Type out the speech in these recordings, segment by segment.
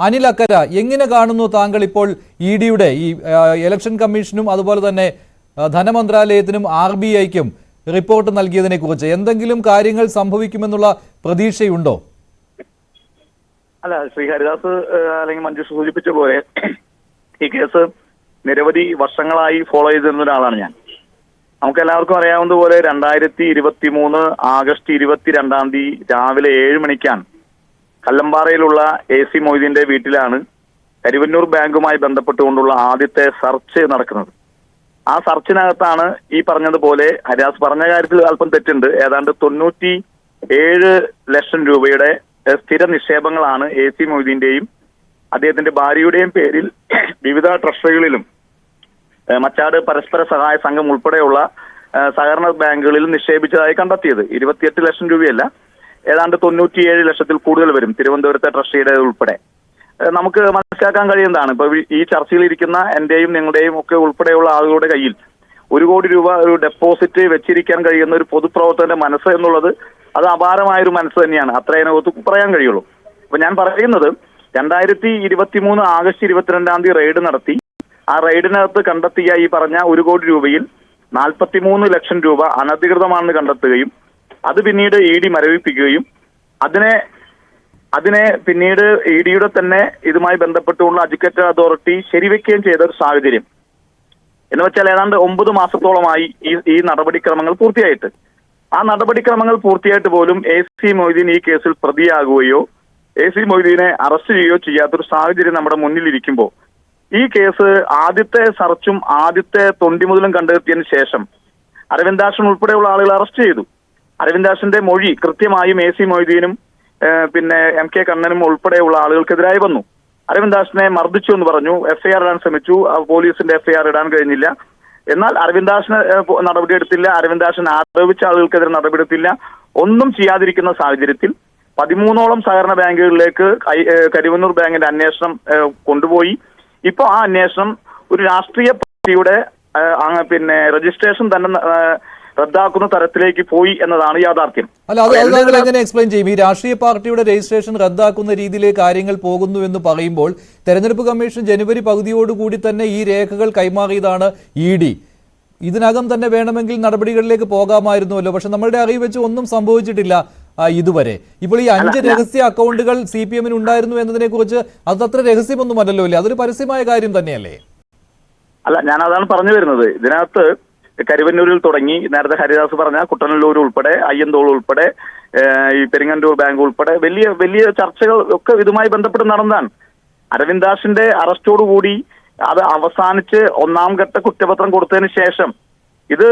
അനിൽ അക്കര എങ്ങനെ കാണുന്നു താങ്കൾ ഇപ്പോൾ ഇ ഡിയുടെ ഈ ഇലക്ഷൻ കമ്മീഷനും അതുപോലെ തന്നെ ധനമന്ത്രാലയത്തിനും ആർ ബി ഐക്കും റിപ്പോർട്ട് നൽകിയതിനെ കുറിച്ച് എന്തെങ്കിലും കാര്യങ്ങൾ സംഭവിക്കുമെന്നുള്ള പ്രതീക്ഷയുണ്ടോ? അല്ല ശ്രീ ഹരിദാസ് അല്ലെങ്കിൽ മഞ്ജു സൂചിപ്പിച്ച പോലെ ഈ കേസ് നിരവധി വർഷങ്ങളായി ഫോളോ ചെയ്തിരുന്ന ഒരാളാണ് ഞാൻ. നമുക്ക് എല്ലാവർക്കും അറിയാവുന്നതുപോലെ രണ്ടായിരത്തി ഇരുപത്തി മൂന്ന് ആഗസ്റ്റ് ഇരുപത്തിരണ്ടാം തീയതി രാവിലെ ഏഴ് മണിക്കാണ് കല്ലമ്പാറയിലുള്ള എ സി മൊയ്തീന്റെ വീട്ടിലാണ് കരുവന്നൂർ ബാങ്കുമായി ബന്ധപ്പെട്ടുകൊണ്ടുള്ള ആദ്യത്തെ സർച്ച് നടക്കുന്നത്. ആ സെർച്ചിനകത്താണ് ഈ പറഞ്ഞതുപോലെ ഹരിയാസ് പറഞ്ഞ കാര്യത്തിൽ അല്പം തെറ്റുണ്ട്. ഏതാണ്ട് തൊണ്ണൂറ്റി ഏഴ് ലക്ഷം രൂപയുടെ സ്ഥിര നിക്ഷേപങ്ങളാണ് എ സി മൊയ്തീന്റെയും അദ്ദേഹത്തിന്റെ ഭാര്യയുടെയും പേരിൽ വിവിധ ട്രഷറികളിലും മച്ചാട് പരസ്പര സഹായ സംഘം ഉൾപ്പെടെയുള്ള സഹകരണ ബാങ്കുകളിൽ നിക്ഷേപിച്ചതായി കണ്ടെത്തിയത്. ഇരുപത്തിയെട്ട് ലക്ഷം രൂപയല്ല. ഏതാണ്ട് തൊണ്ണൂറ്റിയേഴ് ലക്ഷത്തിൽ കൂടുതൽ വരും തിരുവനന്തപുരത്തെ ട്രസ്റ്റിയുടെ ഉൾപ്പെടെ. നമുക്ക് മനസ്സിലാക്കാൻ കഴിയുന്നതാണ്. ഇപ്പൊ ഈ- ചർച്ചയിൽ ഇരിക്കുന്ന എന്റെയും നിങ്ങളുടെയും ഒക്കെ ഉൾപ്പെടെയുള്ള ആളുകളുടെ കയ്യിൽ ഒരു കോടി രൂപ ഒരു ഡെപ്പോസിറ്റ് വെച്ചിരിക്കാൻ കഴിയുന്ന ഒരു പൊതുപ്രവർത്തകന്റെ മനസ്സ് എന്നുള്ളത് അത് അപാരമായ ഒരു മനസ്സ് തന്നെയാണ്. അത്ര അതിനകത്ത് പറയാൻ കഴിയുള്ളൂ. അപ്പൊ ഞാൻ പറയുന്നത് രണ്ടായിരത്തി ഇരുപത്തി മൂന്ന് ആഗസ്റ്റ് ഇരുപത്തിരണ്ടാം തീയതി റെയ്ഡ് നടത്തി. ആ റെയ്ഡിനകത്ത് കണ്ടെത്തിയ ഈ പറഞ്ഞ ഒരു കോടി രൂപയിൽ നാൽപ്പത്തിമൂന്ന് ലക്ഷം രൂപ അനധികൃതമാണെന്ന് കണ്ടെത്തുകയും അത് പിന്നീട് ഇ ഡി മരവിപ്പിക്കുകയും അതിനെ അതിനെ പിന്നീട് ഇ ഡിയുടെ തന്നെ ഇതുമായി ബന്ധപ്പെട്ടുള്ള എഡ്യൂക്കേറ്റഡ് അതോറിറ്റി ശരിവെക്കുകയും ചെയ്ത ഒരു സാഹചര്യം. എന്ന് വെച്ചാൽ ഏതാണ്ട് ഒമ്പത് മാസത്തോളമായി ഈ ഈ നടപടിക്രമങ്ങൾ പൂർത്തിയായിട്ട്. ആ നടപടിക്രമങ്ങൾ പൂർത്തിയായിട്ട് പോലും എ സി മൊയ്തീൻ ഈ കേസിൽ പ്രതിയാകുകയോ എ സി മൊയ്തീനെ അറസ്റ്റ് ചെയ്യുകയോ ചെയ്യാത്തൊരു സാഹചര്യം നമ്മുടെ മുന്നിലിരിക്കുമ്പോൾ ഈ കേസ് ആദ്യത്തെ സർച്ചും ആദ്യത്തെ തൊണ്ടിമുതലും കണ്ടെത്തിയതിനു ശേഷം അരവിന്ദാക്ഷൻ ഉൾപ്പെടെയുള്ള ആളുകൾ അറസ്റ്റ് ചെയ്തു. അരവിന്ദാക്ഷന്റെ മൊഴി കൃത്യമായും എ സി മൊയ്തീനും പിന്നെ എം കെ കണ്ണനും ഉൾപ്പെടെയുള്ള ആളുകൾക്കെതിരായി വന്നു. അരവിന്ദാസിനെ മർദ്ദിച്ചു എന്ന് പറഞ്ഞു. എഫ്ഐആർ ഇടാൻ ശ്രമിച്ചു. പോലീസിന്റെ എഫ്ഐആർ ഇടാൻ കഴിഞ്ഞില്ല. എന്നാൽ അരവിന്ദാസിന് നടപടിയെടുത്തില്ല. അരവിന്ദാസൻ ആരോപിച്ച ആളുകൾക്കെതിരെ നടപടിയെടുത്തില്ല. ഒന്നും ചെയ്യാതിരിക്കുന്ന സാഹചര്യത്തിൽ പതിമൂന്നോളം സഹകരണ ബാങ്കുകളിലേക്ക് കരിവന്നൂർ ബാങ്കിന്റെ അന്വേഷണം കൊണ്ടുപോയി. ഇപ്പൊ ആ അന്വേഷണം ഒരു രാഷ്ട്രീയ പാർട്ടിയുടെ പിന്നെ രജിസ്ട്രേഷൻ തന്നെ റദ്ദാക്കുന്ന തരത്തിലേക്ക് പോയി എന്നതാണ് യാഥാർത്ഥ്യം. അല്ല അത് താങ്കൾ എങ്ങനെ എക്സ്പ്ലെയിൻ ചെയ്യും? ഈ രാഷ്ട്രീയ പാർട്ടിയുടെ രജിസ്ട്രേഷൻ റദ്ദാക്കുന്ന രീതിയിലെ കാര്യങ്ങൾ പോകുന്നു എന്ന് പറയുമ്പോൾ തെരഞ്ഞെടുപ്പ് കമ്മീഷൻ ജനുവരി പകുതിയോടുകൂടി തന്നെ ഈ രേഖകൾ കൈമാറിയതാണ് ഇ ഡി. ഇതിനകം തന്നെ വേണമെങ്കിൽ നടപടികളിലേക്ക് പോകാമായിരുന്നുവല്ലോ. പക്ഷെ നമ്മളുടെ അറിവ് വെച്ച് ഒന്നും സംഭവിച്ചിട്ടില്ല ഇതുവരെ. ഇപ്പോൾ ഈ അഞ്ച് രഹസ്യ അക്കൗണ്ടുകൾ സി പി എമ്മിന് ഉണ്ടായിരുന്നു എന്നതിനെ കുറിച്ച് അത് അത്ര രഹസ്യമൊന്നുമല്ലല്ലോ അല്ലേ? അതൊരു പരസ്യമായ കാര്യം തന്നെയല്ലേ? അല്ല ഞാൻ അതാണ് പറഞ്ഞു വരുന്നത്. ഇതിനകത്ത് കരുവന്നൂരിൽ തുടങ്ങി. നേരത്തെ ഹരിദാസ് പറഞ്ഞ കുട്ടനല്ലൂർ ഉൾപ്പെടെ അയ്യന്തോൾ ഉൾപ്പെടെ ഈ പെരിങ്ങണ്ടൂർ ബാങ്ക് ഉൾപ്പെടെ വലിയ വലിയ ചർച്ചകൾ ഒക്കെ ഇതുമായി ബന്ധപ്പെട്ട് നടന്നതാണ്. അരവിന്ദാസിന്റെ അറസ്റ്റോടുകൂടി അത് അവസാനിച്ച് ഒന്നാം ഘട്ട കുറ്റപത്രം കൊടുത്തതിന് ശേഷം ഇത്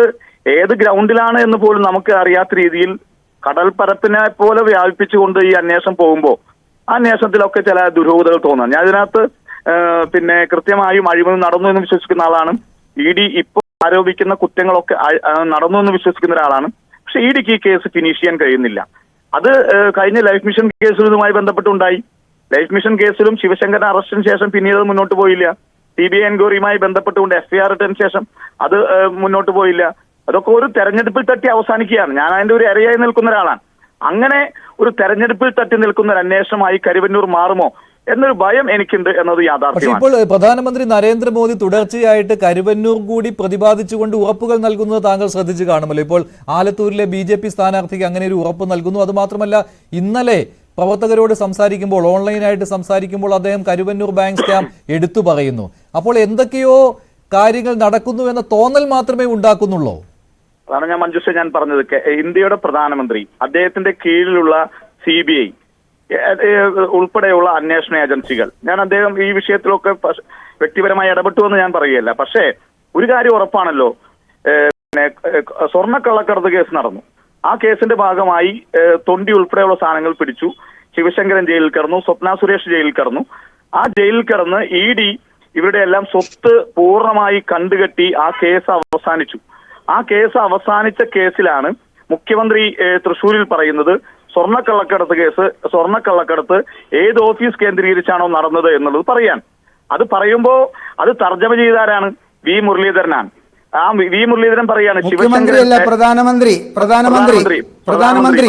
ഏത് ഗ്രൗണ്ടിലാണ് എന്ന് പോലും നമുക്ക് അറിയാത്ത രീതിയിൽ കടൽ പരപ്പിനെ പോലെ വ്യാപിപ്പിച്ചുകൊണ്ട് ഈ അന്വേഷണം പോകുമ്പോൾ ആ അന്വേഷണത്തിലൊക്കെ ചില ദുരൂഹതകൾ തോന്നാം. ഞാൻ ഇതിനകത്ത് പിന്നെ കൃത്യമായും അഴിമതി നടന്നു എന്ന് വിശ്വസിക്കുന്ന ആളാണ്. ഇ ഡി ഇപ്പോൾ ആരോപിക്കുന്ന കുറ്റങ്ങളൊക്കെ നടന്നു എന്ന് വിശ്വസിക്കുന്ന ഒരാളാണ്. പക്ഷെ ഡിക്ക് ഈ കേസ് ഫിനിഷ് ചെയ്യാൻ കഴിയുന്നില്ല. അത് കഴിഞ്ഞ ലൈഫ് മിഷൻ കേസിലും ഇതുമായി ബന്ധപ്പെട്ടുണ്ടായി. ലൈഫ് മിഷൻ കേസിലും ശിവശങ്കരൻ അറസ്റ്റിന് ശേഷം പിന്നീട് മുന്നോട്ട് പോയില്ല. സി ബി ഐ എൻക്വയറിയുമായി ബന്ധപ്പെട്ടുകൊണ്ട് എഫ്ഐആർ ഇട്ടതിന് ശേഷം അത് മുന്നോട്ട് പോയില്ല. അതൊക്കെ ഒരു തെരഞ്ഞെടുപ്പിൽ തട്ടി അവസാനിക്കുകയാണ്. ഞാൻ അതിന്റെ ഒരു ഇരയായി നിൽക്കുന്ന ഒരാളാണ്. അങ്ങനെ ഒരു തെരഞ്ഞെടുപ്പിൽ തട്ടി നിൽക്കുന്ന ഒരു അന്വേഷണമായി കരുവന്നൂർ മാറുമോ? എന്നൊരു ഭയം എനിക്കുണ്ട് എന്നത് യാഥാർത്ഥ്യം ഇപ്പോൾ പ്രധാനമന്ത്രി നരേന്ദ്രമോദി തുടർച്ചയായിട്ട് കരുവന്നൂർ കൂടി പ്രതിപാദിച്ചുകൊണ്ട് ഉറപ്പുകൾ നൽകുന്നത് താങ്കൾ ശ്രദ്ധിച്ചു കാണുമല്ലോ. ഇപ്പോൾ ആലത്തൂരിലെ ബി ജെ പി സ്ഥാനാർത്ഥിക്ക് അങ്ങനെ ഒരു ഉറപ്പ് നൽകുന്നു. അത് മാത്രമല്ല ഇന്നലെ പ്രവർത്തകരോട് സംസാരിക്കുമ്പോൾ ഓൺലൈനായിട്ട് സംസാരിക്കുമ്പോൾ അദ്ദേഹം കരുവന്നൂർ ബാങ്ക് സ്റ്റാം എടുത്തു പറയുന്നു. അപ്പോൾ എന്തൊക്കെയോ കാര്യങ്ങൾ നടക്കുന്നു എന്ന തോന്നൽ മാത്രമേ ഉണ്ടാക്കുന്നുള്ളൂ. അതാണ് ഞാൻ മഞ്ജുഷ ഞാൻ പറഞ്ഞത്. ഇന്ത്യയുടെ പ്രധാനമന്ത്രി അദ്ദേഹത്തിന്റെ കീഴിലുള്ള സി ബി ഐ ഉൾപ്പെടെയുള്ള അന്വേഷണ ഏജൻസികൾ. ഞാൻ അദ്ദേഹം ഈ വിഷയത്തിലൊക്കെ വ്യക്തിപരമായി ഇടപെട്ടു എന്ന് ഞാൻ പറയുകയല്ല. പക്ഷേ ഒരു കാര്യം ഉറപ്പാണല്ലോ. പിന്നെ സ്വർണക്കള്ളക്കടത്ത് കേസ് നടന്നു. ആ കേസിന്റെ ഭാഗമായി തൊണ്ടി ഉൾപ്പെടെയുള്ള സാധനങ്ങൾ പിടിച്ചു. ശിവശങ്കരൻ ജയിലിൽ കിടന്നു സ്വപ്ന സുരേഷ് ജയിലിൽ കിടന്നു. ആ ജയിലിൽ കിടന്ന് ഇ ഡി ഇവരുടെ എല്ലാം സ്വത്ത് പൂർണമായി കണ്ടുകെട്ടി ആ കേസ് അവസാനിച്ചു. ആ കേസ് അവസാനിച്ച കേസിലാണ് മുഖ്യമന്ത്രി തൃശൂരിൽ പറയുന്നത് സ്വർണക്കള്ളക്കടത്ത് കേസ് സ്വർണക്കള്ളക്കടത്ത് ഏത് ഓഫീസ് കേന്ദ്രീകരിച്ചാണോ നടന്നത് എന്നുള്ളത് പറയാൻ. അത് പറയുമ്പോ അത് തർജമ ചെയ്താരാണ്? വി. മുരളീധരനാണ്. ആ വി മുരളീധരൻ പറയാണ് ശിവശങ്കരി ശിവശങ്കരൻ പ്രധാനമന്ത്രി പ്രധാനമന്ത്രി പ്രധാനമന്ത്രി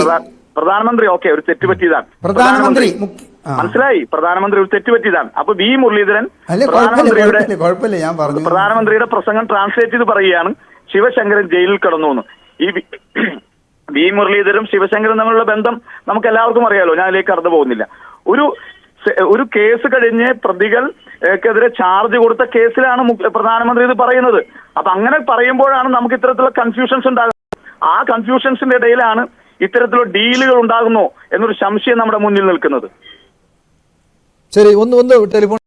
പ്രധാനമന്ത്രി. ഓക്കെ ഒരു തെറ്റ് പറ്റിയതാണ്. പ്രധാനമന്ത്രി മനസ്സിലായി? പ്രധാനമന്ത്രി ഒരു തെറ്റ് പറ്റിയതാണ്. അപ്പൊ വി. മുരളീധരൻ പ്രധാനമന്ത്രിയുടെ പ്രധാനമന്ത്രിയുടെ പ്രസംഗം ട്രാൻസ്ലേറ്റ് ചെയ്ത് പറയുകയാണ് ശിവശങ്കരൻ ജയിലിൽ കിടന്നു എന്ന്. ഈ വി- മുരളീധരും ശിവശങ്കരും തമ്മിലുള്ള ബന്ധം നമുക്ക് എല്ലാവർക്കും അറിയാലോ. ഞാൻ അതിലേക്ക് കടന്നു പോകുന്നില്ല. ഒരു ഒരു കേസ് കഴിഞ്ഞ് പ്രതികൾ ക്കെതിരെ ചാർജ് കൊടുത്ത കേസിലാണ് പ്രധാനമന്ത്രി ഇത് പറയുന്നത്. അപ്പൊ അങ്ങനെ പറയുമ്പോഴാണ് നമുക്ക് ഇത്തരത്തിലുള്ള കൺഫ്യൂഷൻസ് ഉണ്ടാകുന്നത്. ആ കൺഫ്യൂഷൻസിന്റെ ഇടയിലാണ് ഇത്തരത്തിലുള്ള ഡീലുകൾ ഉണ്ടാകുന്നു എന്നൊരു സംശയം നമ്മുടെ മുന്നിൽ നിൽക്കുന്നത്. ശരി ഒന്ന് ഒന്ന് ടെലിഫോൺ